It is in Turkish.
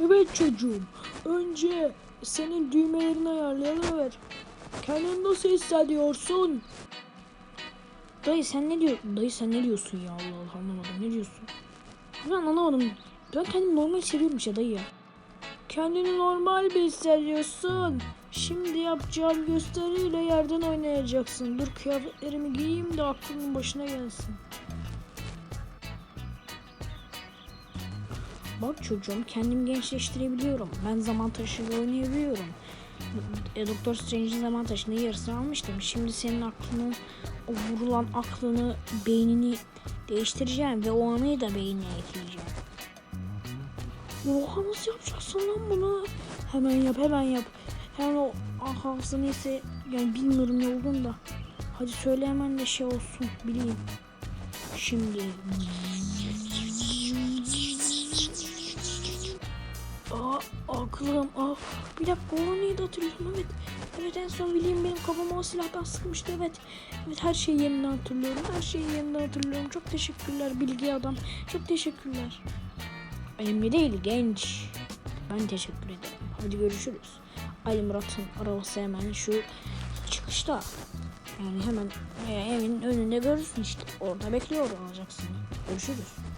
Evet çocuğum. Önce senin düğmelerini ayarlayalım evet. Kendini nasıl hissediyorsun? Dayı sen ne diyor? Dayı sen ne diyorsun ya Allah Allah anlamadım ne diyorsun? Ben anlamadım. Ben kendimi normal hissediyorum işte dayı ya. Kendini normal bir hissediyorsun. Şimdi yapacağım gösteriyle yerden oynayacaksın. Dur kıyafetlerimi giyeyim de aklının başına gelsin. Bak çocuğum kendimi gençleştirebiliyorum. Ben zaman taşıyla oynayabiliyorum. E, Doktor Strange'in zaman taşını yarısını almıştım. Şimdi senin aklını, o vurulan aklını, beynini değiştireceğim ve o anıyı da beynine ekleyeceğim. Oha nasıl yapacaksın lan bunu? Hemen yap hemen yap. Hemen o ah, hafızanı ise yani bilmiyorum ne olduğunu da. Hadi söyle hemen de şey olsun bileyim. Şimdi Aklım ah bir dakika o neydi hatırlıyorum? Evet evet en son William benim kafama o silahtan sıkmıştı evet. Evet her şeyi yeniden hatırlıyorum her şeyi yeniden hatırlıyorum. Çok teşekkürler bilgi adam çok teşekkürler. Önemli değil genç. Ben teşekkür ederim. Hadi görüşürüz. Ali Murat'ın arabası hemen şu çıkışta. Yani hemen e, evin önünde görürsün işte. Orada bekliyor olacaksın görüşürüz